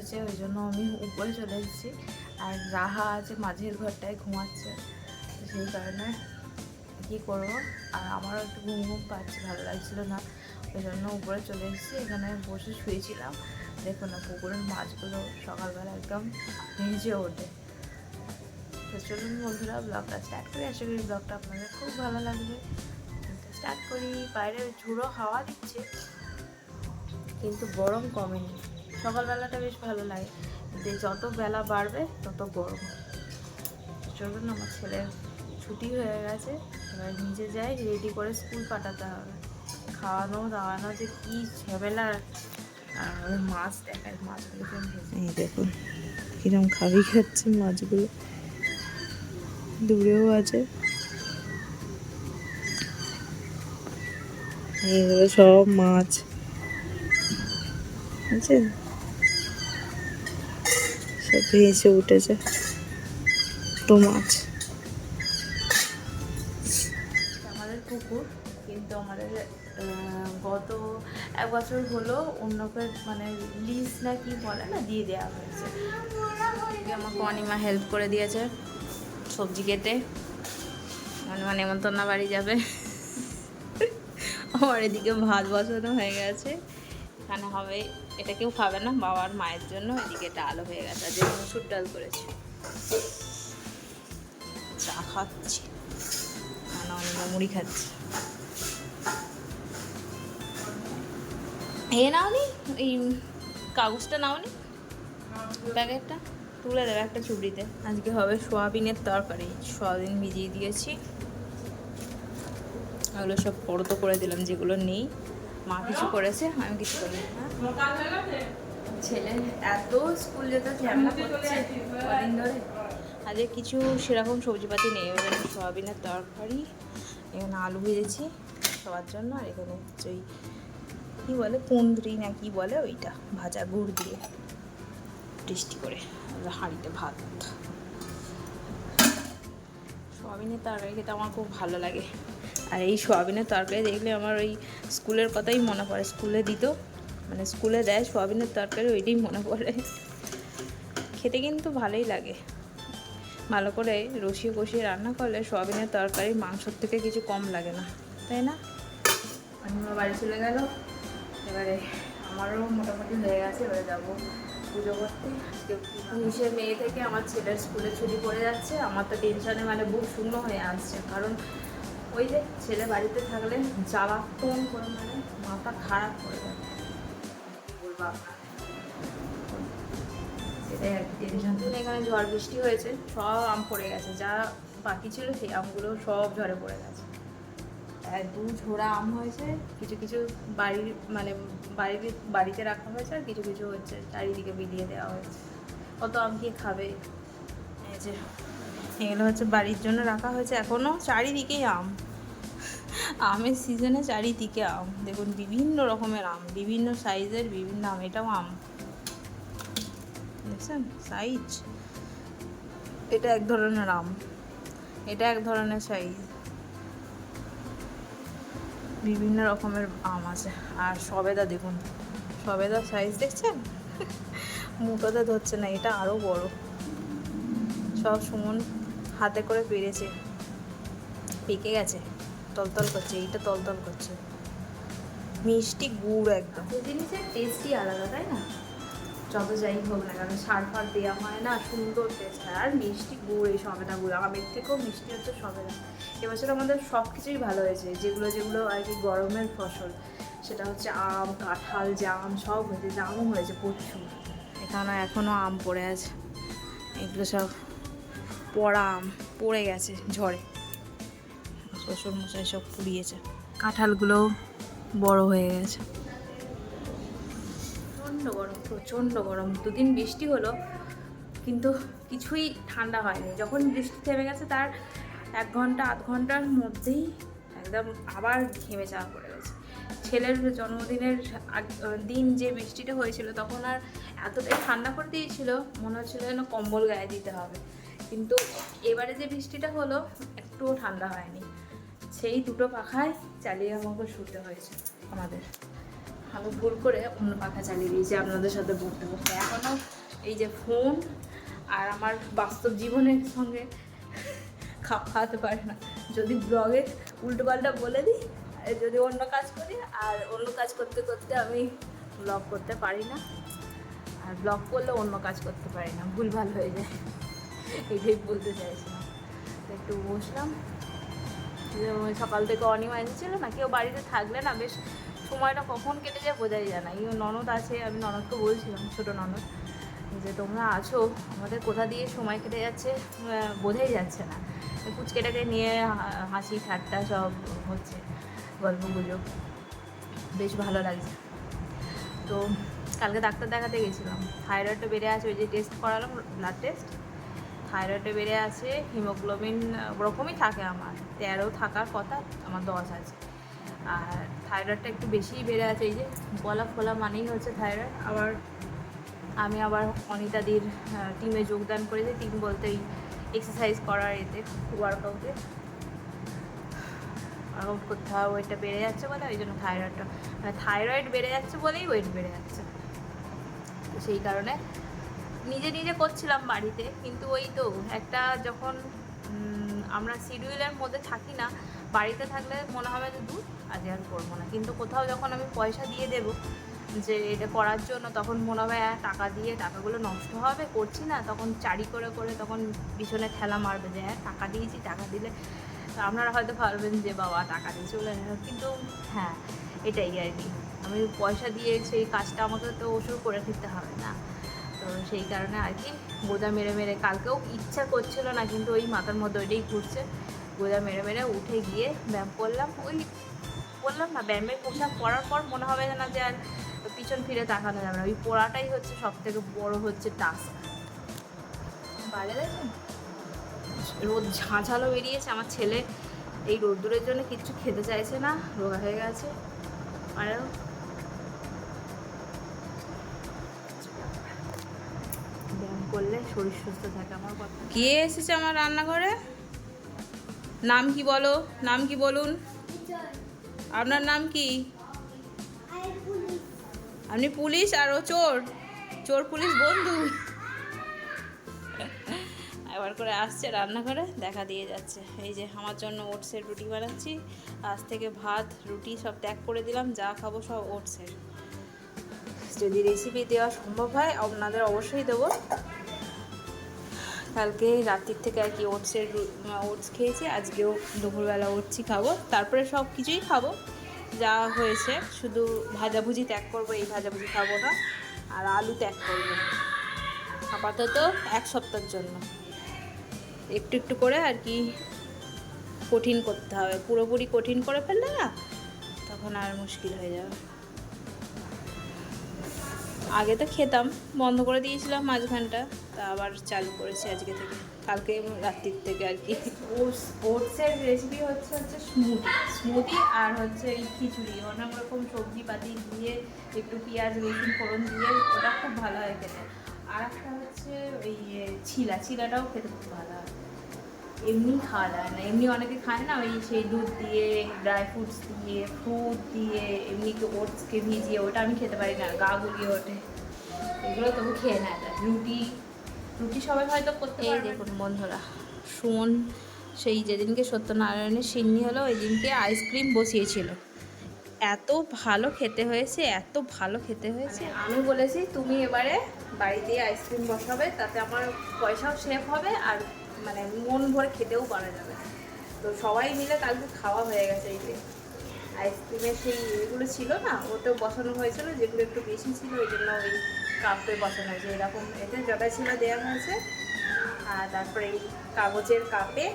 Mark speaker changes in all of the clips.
Speaker 1: বসেছে ওই জন্য আমি উপরে চলে এসেছি। আর রাহা আছে, মাঝের ঘরটায় ঘুমাচ্ছে। সেই কারণে কী করব? আর আমারও একটু ঘুম ঘুম পাচ্ছে, ভালো লাগছিল না। ওই জন্য উপরে চলে এসেছি, এখানে বসে শুয়েছিলাম। দেখুন না, পুকুরের মাছগুলো সকালবেলা একদম ভেজে ওঠে। তো চলুন বন্ধুরা, ব্লগটা স্টার্ট করি। আশা করি ব্লগটা আপনাদের খুব ভালো লাগবে। স্টার্ট করি। বাইরে ঝুড়ো হাওয়া দিচ্ছে, কিন্তু গরম কমেনি। সকালবেলাটা বেশ ভালো লাগে। যে যত বেলা বাড়বে, তত গরম। চলুন, আমার ছেলের ছুটি হয়ে গেছে। এবার নিজে যাই রেডি করে স্কুল পাঠাতে হবে। খাওয়ানো, দাওয়ানো যে কী ঝামেলা। আর মাছ দেখায় মাছগুলোকে এই দেখুন, কিরম খাবি খাচ্ছে মাছগুলো। দূরেও আছে। সব মাছ। বুঝছেন? সব ভেসে উঠেছে। তো মাছ। আমাদের পুকুর কিন্তু আমাদের গত এক বছর হলো অন্যকে মানে লিজ না কি বলে না দিয়ে দেওয়া হয়েছে। আমাকে অনিমা হেল্প করে দিয়েছে সবজি কেটে। অনিমা নেমন্তন্না বাড়ি যাবে। আমার এদিকে ভাত বসানো হয়ে গেছে। এখানে হবে এটা কেউ খাবে না, বাবার মায়ের জন্য এদিকে ডাল হয়ে গেছে যে মুসুর ডাল করেছি। চা খাচ্ছি। মানে অনিমা মুড়ি খাচ্ছি। এ নাওনি, এই কাগজটা নাওনি? প্যাকেটটা? তুলে দেবে একটা চুবড়িতে। আজকে হবে সোয়াবিনের তরকারি, সোয়াবিন ভিজিয়ে দিয়েছি। ওগুলো সব পরতো করে দিলাম, যেগুলো নেই। মা কিছু করেছে আমি কিছু করি ছেলে এত স্কুল যেতে ঝামেলা করছে কদিন ধরে? আজকে কিছু সেরকম সবজিপাতি নেই জন্য সোয়াবিনের তরকারি, এখানে আলু ভেজেছি সবার জন্য, আর এখানে হচ্ছে ওই কী বলে কুন্দ্রি না কি বলে ওইটা, ভাজা গুড় দিয়ে টেস্টি করে হাঁড়িতে ভাত। সোয়াবিনের তরকারি খেতে আমার খুব ভালো লাগে। আর এই সোয়াবিনের তরকারি দেখলে আমার ওই স্কুলের কথাই মনে পড়ে, স্কুলে দিত মানে স্কুলে দেয় সোয়াবিনের তরকারি, ওইটাই মনে পড়ে। খেতে কিন্তু ভালোই লাগে। ভালো করে রসিয়ে কষিয়ে রান্না করলে সোয়াবিনের তরকারি মাংসর থেকে কিছু কম লাগে না, তাই না? আমি আমার বাড়ি চলে গেল, এবারে আমারও মোটামুটি হয়ে গেছে, এবারে যাব পুজো করতে। আজকে উনিশে মে থেকে আমার ছেলের স্কুলে ছুটি পড়ে যাচ্ছে, আমার তো টেনশনে মানে বুক শূন্য হয়ে আসছে, কারণ ওই যে ছেলে বাড়িতে থাকলে জ্বালাতন করে মানে মাথা খারাপ করে যায়। কি বলব আপনার সেটাই আর কি। টেনশন এখানে ঝড় বৃষ্টি হয়েছে সব আম পড়ে গেছে। যা বাকি ছিল সেই আমগুলো সব ঝড়ে পড়ে গেছে। দু ঝোড়া আম হয়েছে। কিছু কিছু বাড়ির মানে বাড়ির বাড়িতে রাখা হয়েছে আর কিছু কিছু হচ্ছে চারিদিকে বিলিয়ে দেওয়া হয়েছে। কত আম কি খাবে? এই যে এগুলো হচ্ছে বাড়ির জন্য রাখা হয়েছে এখনও চারিদিকেই আম। আমের সিজনে চারিদিকে আম। দেখুন, বিভিন্ন রকমের আম, বিভিন্ন সাইজের বিভিন্ন আম, এটাও আম। দেখছেন? সাইজ এটা এক ধরনের আম। এটা এক ধরনের সাইজ বিভিন্ন রকমের আম আছে। আর সবেদা দেখুন। সবেদা সাইজ দেখছেন? মুখোতে ধরছে না, এটা আরও বড়। সব সুমন হাতে করে পেরেছে। পেকে গেছে। তলতল করছে এইটা তলতল করছে। মিষ্টি গুড় একদম। জিনিসের টেস্টই আলাদা তাই না? যত যাই হোক না কারণ সার ফার দেওয়া হয় না সুন্দর টেস্ট হয়। আর মিষ্টি গুড় এই সবেদা গুড় আমের থেকেও মিষ্টি হচ্ছে সবেদা। এবছর আমাদের সব কিছুই ভালো হয়েছে। যেগুলো যেগুলো আর কি গরমের ফসল সেটা হচ্ছে আম কাঁঠাল জাম সব হয়েছে জামও হয়েছে প্রচুর। এখানে এখনও আম পড়ে আছে। এগুলো সব পড়া আম পড়ে গেছে ঝড়ে। শ্বশুর মশাই সব পুড়িয়েছে। কাঁঠালগুলোও বড় হয়ে গেছে। প্রচণ্ড গরম প্রচণ্ড গরম। দুদিন বৃষ্টি হলো কিন্তু কিছুই ঠান্ডা হয়নি। যখন বৃষ্টি থেমে গেছে তার এক ঘণ্টা আধ ঘণ্টার মধ্যেই একদম আবার ঘেমে যাওয়া পড়ে গেছে। ছেলের জন্মদিনের আগ- দিন যে বৃষ্টিটা হয়েছিল তখন আর এতটাই ঠান্ডা করে দিয়েছিল মনে হচ্ছিল যেন কম্বল গায়ে দিতে হবে। কিন্তু এবারে যে বৃষ্টিটা হলো একটুও ঠান্ডা হয়নি। সেই দুটো পাখায় চালিয়ে আমাকে শুতে হয়েছে আমাদের। আমি ভুল করে অন্য পাখা চালিয়ে দিয়েছি আপনাদের সাথে বলতে বলতে এখনও এই যে ফোন আর আমার বাস্তব জীবনের সঙ্গে খাপ খাওয়াতে পারে না। যদি ব্লগে উল্টোপাল্টা বলে দিই যদি অন্য কাজ করি আর অন্য কাজ করতে করতে আমি ব্লগ করতে পারি না। আর ব্লগ করলে অন্য কাজ করতে পারি না ভুলভাল হয়ে যায়। এটাই বলতে চাইছিলাম। একটু বসলাম। সকাল থেকে অনিমা ছিল না, কেউ বাড়িতে থাকলে না, বেশ সময়টা কখন কেটে যায় বোঝাই যায় না। এই ননদ আছে, আমি ননদকে বলছিলাম, ছোটো ননদ, যে তোমরা আছো, আমাদের কোথা দিয়ে সময় কেটে যাচ্ছে বোঝাই যাচ্ছে না। এই পুচকেটাকে নিয়ে হাসি ঠাট্টা সব হচ্ছে গল্প গুজব বেশ ভালো লাগছে। তো কালকে ডাক্তার দেখাতে গেছিলাম। থাইরয়েডটা বেড়ে আছে, ওই যে টেস্ট করালাম ব্লাড টেস্ট থাইরয়েডটা বেড়ে আছে, হিমোগ্লোবিন ওরকমই থাকে আমার, তেরো থাকার কথা আমার দশ আছে। আর থাইরয়েডটা একটু বেশিই বেড়ে আছে, এই যে গলা ফোলা মানেই হচ্ছে থাইরয়েড। আবার আমি আবার অনিতাদির টিমে যোগদান করেছি টিম বলতে এই এক্সারসাইজ করার এতে ওয়ার্কআউটে ওয়ার্কআউট করতে হয় ওয়েটটা বেড়ে যাচ্ছে বলে, ওই জন্য থাইরয়েডটা মানে থাইরয়েড বেড়ে যাচ্ছে বলেই ওয়েট বেড়ে যাচ্ছে। তো সেই কারণে নিজে নিজে করছিলাম বাড়িতে কিন্তু ওই তো একটা যখন আমরা শিডিউলের মধ্যে থাকি না বাড়িতে থাকলে মনে হবে যে দূর আজ আর করব না। কিন্তু কোথাও যখন আমি পয়সা দিয়ে দেব যে এটা করার জন্য তখন মনে হবে "হ্যাঁ, টাকা দিয়ে টাকাগুলো নষ্ট হবে করছি না। তখন চারি করে করে তখন পিছনে ঠেলা মারবে যে হ্যাঁ টাকা দিয়েছি টাকা দিলে আপনারা হয়তো ভাববেন যে বাবা টাকা দিয়ে চলে কিন্তু হ্যাঁ এটাই আর কি। আমি পয়সা দিয়ে সেই কাজটা আমাকে তো ওষুধ করে দিতে হবে না। তো সেই কারণে আর কি গোদা মেরে মেরে কালকেও ইচ্ছা করছিল না, কিন্তু ওই মাথার মধ্যে ওইটাই ঘুরছে। গোদা মেরে মেরে উঠে গিয়ে ব্যায়াম করলাম। ওই বললাম না, ব্যায়ামের পোশাক পরার পর মনে হবে না যে আর পিছন ফিরে তাকানো যাবে না। ওই পড়াটাই হচ্ছে সব থেকে বড় হচ্ছে টাস্ক বাইরে রোদ ঝাঁঝালো বেরিয়েছে। আমার ছেলে এই রোদ্দুরের জন্য কিচ্ছু খেতে চাইছে না, রোগা হয়ে গেছে। আর করলে শরীর সুস্থ থাকে, আমার কথা। কে এসেছে আমার রান্নাঘরে? নাম কি বলো? নাম কি বলুন? আপনার নাম কি? আপনি পুলিশ আর ও চোর? চোর, পুলিশ, বন্ধু? একবার করে আসছে রান্নাঘরে, দেখা দিয়ে যাচ্ছে। এই যে আমার জন্য ওটসের রুটি বানাচ্ছি। আজ থেকে ভাত, রুটি সব ত্যাগ করে দিলাম, যা খাব সব ওটসের। যদি রেসিপি দেওয়া সম্ভব হয়, আপনাদের অবশ্যই দেবো। কালকে রাত্রির থেকে আর কি ওটসের ওটস খেয়েছি, আজকেও দুপুরবেলা ওটসই খাব। তারপরে সব কিছুই খাব। যা হয়েছে, শুধু ভাজাভুজি ত্যাগ করব, এই ভাজাভুজি খাব না, আর আলু ত্যাগ করব। আপাতত এক সপ্তাহের জন্য। একটু একটু করে আর কি কঠিন করতে হবে। পুরোপুরি কঠিন করে ফেললে না, তখন আর মুশকিল হয়ে যাবে। আগে তো খেতাম, বন্ধ করে দিয়েছিলাম মাঝখানটা, তা আবার চালু করেছি আজকে থেকে। কালকে রাত্রির থেকে আর কি। ওটস ওটসের রেসিপি হচ্ছে হচ্ছে স্মুদি স্মুদি আর হচ্ছে এই খিচুড়ি। অনেক রকম সবজি পাতি দিয়ে, একটু পেঁয়াজ, রসুন, ফোড়ন দিয়ে, ওটা খুব ভালো হয় খেতে। আর একটা হচ্ছে ওই ছিলা। ছিলাটাও খেতে খুব ভালো হয়। এমনি খাওয়া যায় না। এমনি অনেকে খায় না ওই সেই দুধ দিয়ে ড্রাই ফ্রুটস দিয়ে ফ্রুট দিয়ে এমনি ওটসকে ভিজিয়ে ওটা আমি খেতে পারি না গা গুলিয়ে ওঠে। এগুলো তবু খেয়ে নেয় যায় রুটি রুটি সবাই হয়তো করতে এই দেখুন বন্ধুরা সুমন সেই যেদিনকে সত্যনারায়ণের সিন্নি হলো ওই দিনকে আইসক্রিম বসিয়েছিল। এত ভালো খেতে হয়েছে এত ভালো খেতে হয়েছে। আমি বলেছি তুমি এবারে বাড়িতে আইসক্রিম বসাবে তাতে আমার পয়সাও সেভ হবে আর মানে মন ভরে খেতেও পারা যাবে। তো সবাই মিলে কালকে খাওয়া হয়ে গেছে এই যে আইসক্রিমের সেই এগুলো ছিল না, ওতেও বসানো হয়েছিল, যেগুলো একটু বেশি ছিল, ওই জন্য ওই কাপে বসানো হয়েছে। এরকম এতে জটা ছিল দেওয়া হয়েছে। আর তারপরে এই কাগজের কাপে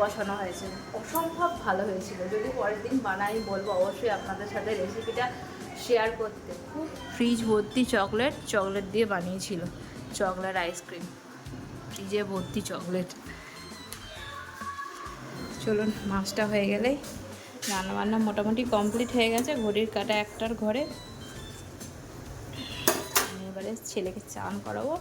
Speaker 1: বসানো হয়েছে। অসম্ভব ভালো হয়েছিল। যদি পরের দিন বানাই বলব, অবশ্যই আপনাদের সাথে রেসিপিটা শেয়ার করতে। খুব ফ্রিজ ভর্তি চকলেট চকলেট দিয়ে বানিয়েছিল চকলেট আইসক্রিম ফ্রিজে ভর্তি চকলেট। চলুন, মাছটা হয়ে গেলেই রান্নাবান্না মোটামুটি কমপ্লিট হয়ে গেছে। ঘড়ির কাটা একটার ঘরে। এবারে ছেলেকে চান করাবো।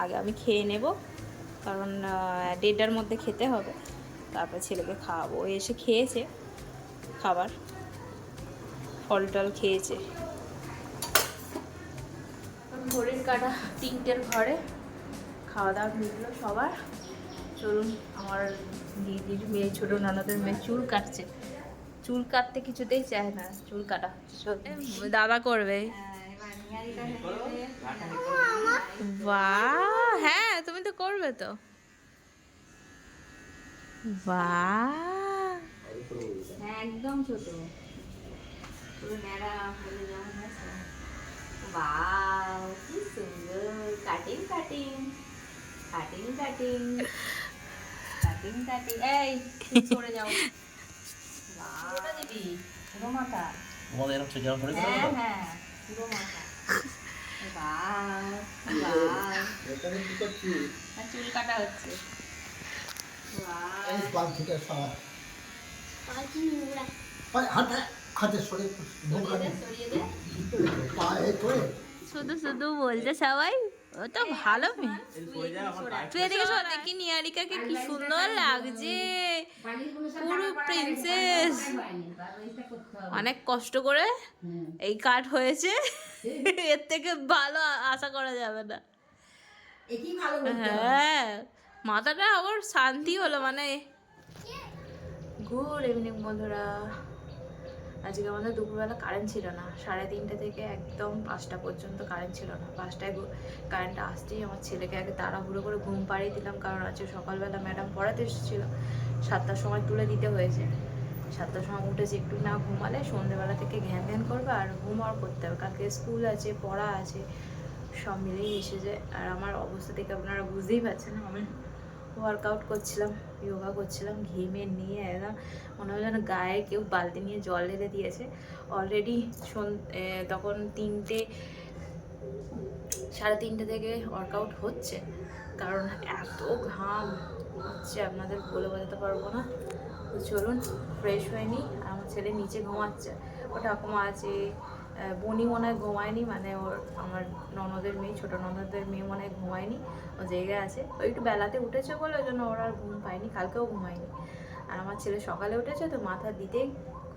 Speaker 1: আগে আমি খেয়ে নেব, কারণ দেড়টার মধ্যে খেতে হবে। তারপর ছেলেকে খাওয়াবো। এসে খেয়েছে খাবার। ফল টল খেয়েছে। ঘড়ির কাটা তিনটের ঘরে। খাওয়া দাওয়া মিটলো সবার। চলুন আমার দিদির মেয়ে ছোটো ননদের মেয়ে চুল কাটছে। চুল কাটতে কিছুতেই চায় না চুল কাটা দাদা করবে। বাহ! হ্যাঁ তুমি তো করবে তো। বাহ!
Speaker 2: হ্যাঁ একদম ছোট। পুরো ন্যাড়া যাওয়া কি সুন্দর। Cutting cutting. Cutting cutting cutting cutting এই সরে যাও বাও দিবি পুরো মাথা
Speaker 3: তোমাদের এরকম ছোট ছোট করে
Speaker 2: হ্যাঁ হ্যাঁ পুরো মাথা চুল কাটা হচ্ছে
Speaker 1: শুধু শুধু বলছে সবাই ও তো ভালো। তুই এদিকে শোন, দেখি নিয়ারিকাকে কি সুন্দর লাগছে। পুরো প্রিন্সেস অনেক কষ্ট করে এই কাট হয়েছে। এর থেকে ভালো আশা করা যাবে না। হ্যাঁ মাথাটা আবার শান্তি হলো মানে। গুড ইভিনিং বন্ধুরা। আজকে আমাদের দুপুরবেলা কারেন্ট ছিল না। সাড়ে তিনটে থেকে একদম পাঁচটা পর্যন্ত কারেন্ট ছিল না। পাঁচটায় কারেন্ট আসতেই আমার ছেলেকে আগে তাড়াহুড়ো করে ঘুম পাড়িয়ে দিলাম, কারণ আজকে সকালবেলা ম্যাডাম পড়াতে এসেছিল। সাতটার সময় তুলে দিতে হয়েছে। সাতটার সময় উঠেছে, একটু না ঘুমালে সন্ধ্যেবেলা থেকে ঘ্যান ঘ্যান করবে আর আর করতে হবে। কালকে স্কুল আছে, পড়া আছে, সব মিলেই এসে যায়। আর আমার অবস্থা থেকে আপনারা বুঝতেই পারছেন, আমি ওয়ার্কআউট করছিলাম। যোগা করছিলাম ঘেমে নিয়ে একদম মনে হয় যেন গায়ে কেউ বালতি নিয়ে জল ঢেলে দিয়েছে। অলরেডি তখন তিনটে, সাড়ে তিনটে থেকে ওয়ার্কআউট হচ্ছে। কারণ এত ঘাম হচ্ছে, আপনাদের বলে বোঝাতে পারব না। তো চলুন ফ্রেশ হয়নি আর আমার ছেলে নিচে ঘুমাচ্ছে। ও ঠাকুমা আছে বনি মনে হয় ঘুমায়নি মানে ওর আমার ননদের মেয়ে, ছোটো ননদের মেয়ে মনে হয় ঘুমায়নি, ও জায়গায় আছে। ও একটু বেলাতে উঠেছে বলে ওই জন্য ওর আর ঘুম পায়নি, কালকেও ঘুমায়নি। আর আমার ছেলে সকালে উঠেছে তো মাথা দিতেই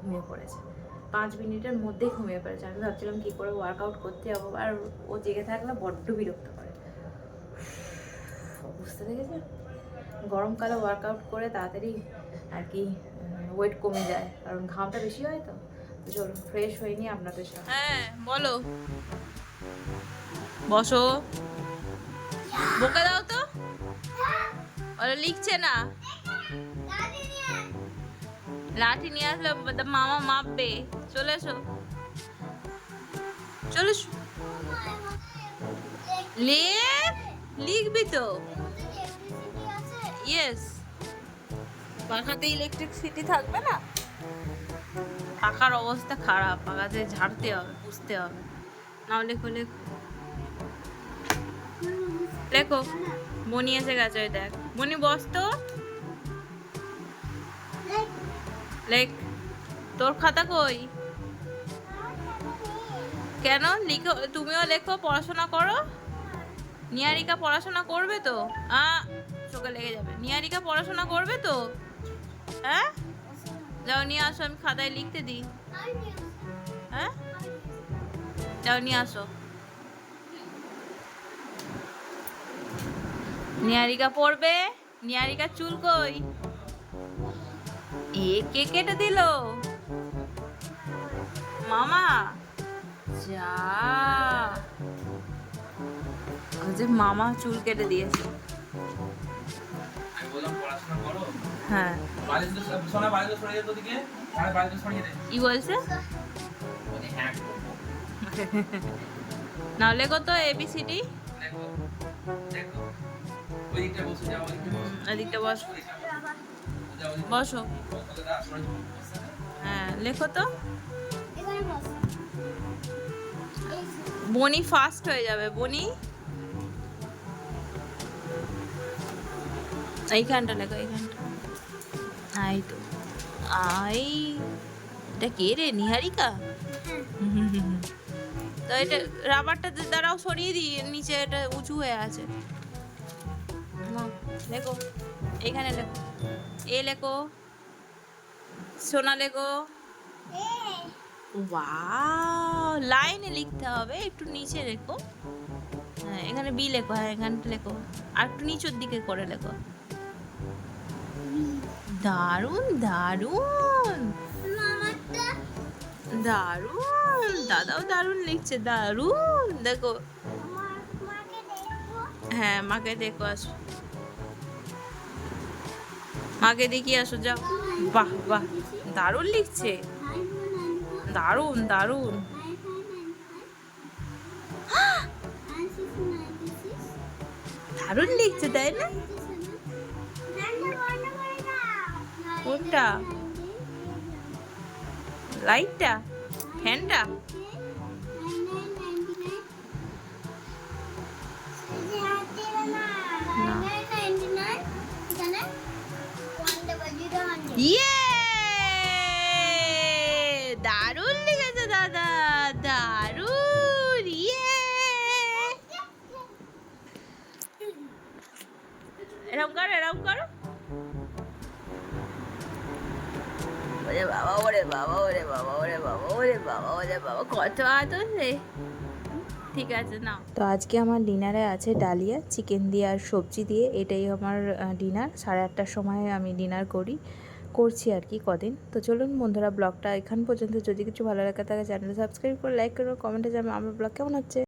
Speaker 1: ঘুমিয়ে পড়েছে। পাঁচ মিনিটের মধ্যেই ঘুমিয়ে পড়েছে। আমি ভাবছিলাম কী করে ওয়ার্কআউট করতে যাব আর ও জেগে থাকলে বড্ড বিরক্ত করে। বুঝতে পেরেছেন? গরমকালে ওয়ার্কআউট করে তাড়াতাড়ি আর কি ওয়েট কমে যায়, কারণ ঘামটা বেশি হয় তো। তো চলুন ফ্রেশ হয়নি আপনাদের সাথে হ্যাঁ বলো। বসো। বকে দাও তো। ওরা লিখছে না। লাঠি নিয়ে আসলে মামা মাপবে। চলে এসো। চলে লেখ লিখবি তো। ইয়েস পাখাতে ইলেকট্রিসিটি থাকবে না? পাখার অবস্থা খারাপ পাখাতে ঝাড়তে হবে বুঝতে হবে। নাও লেখো লেখো লেখো বনি এসে গেছে ওই দেখ। বনি, বস তো। লেখ তোর খাতা কই? কেন? লিখো, তুমিও লেখো, পড়াশোনা করো। নিয়ারিকা পড়াশোনা করবে তো? আ, চোখে লেগে যাবে। নিয়ারিকা পড়াশোনা করবে তো? হ্যাঁ? যাও, নিয়ে আসো, আমি খাতায় লিখতে দিই। হ্যাঁ? যাও, নিয়ে আসো। নিয়ারিকা পড়বে? নিয়ারিকা চুল কই? এ কে কেটে দিল? মামা, যা। যে মামা চুল কেটে দিয়েছে। হ্যাঁ। কি বলছে?
Speaker 3: বলি হ্যাঁ
Speaker 1: লেখো তো এবিসিডি
Speaker 3: দেখো দেখো ওই দিকটা বসে বসো।
Speaker 1: হ্যাঁ লেখো তো। বনি ফাস্ট হয়ে যাবে বনি। এইখানটা লেখো এইখানটা আই তো আই এটা কে রে? নিহারিকা? তো এটা রাবারটা দ্বারাও সরিয়ে দিই নিচে এটা উঁচু হয়ে আছে। লেখো এইখানে লেখো। এ লেখো সোনা লেখো। লাইনে লিখতে হবে একটু নিচে লেখো। হ্যাঁ এখানে বি লেখো হ্যাঁ এখানটা লেখো। আর একটু নিচের দিকে করে লেখো। দারুণ দারুণ। দারুণ, দাদাও দারুণ লিখছে, দারুণ। দেখো। হ্যাঁ মাকে দেখো, আসো। মাকে দেখিয়ে আসো, যাও। বাহ বাহ, দারুণ লিখছে। দারুণ দারুণ। দারুণ লিখছে, তাই না? কোনটা? লাইটটা? ফ্যানটা? ইয়ে! দারুণ লিখেছে দাদা দারুণ ইয়ে! এরকম করো এরকম করো। ওরে বাবা ওরে বাবা ওরে বাবা ওরে বাবা ওরে বাবা কত আদর রে ঠিক আছে না তো আজকে আমার ডিনারে আছে ডালিয়া, চিকেন দিয়ে আর সবজি দিয়ে। এটাই আমার ডিনার। সাড়ে আটটার সময় আমি ডিনার করি, করছি আর কি কদিন। তো চলুন বন্ধুরা, ব্লগটা এখান পর্যন্ত। যদি কিছু ভালো লাগে থাকে চ্যানেল সাবস্ক্রাইব করে, লাইক করো, কমেন্টে জানাবে। আমার ব্লগ কেমন হচ্ছে?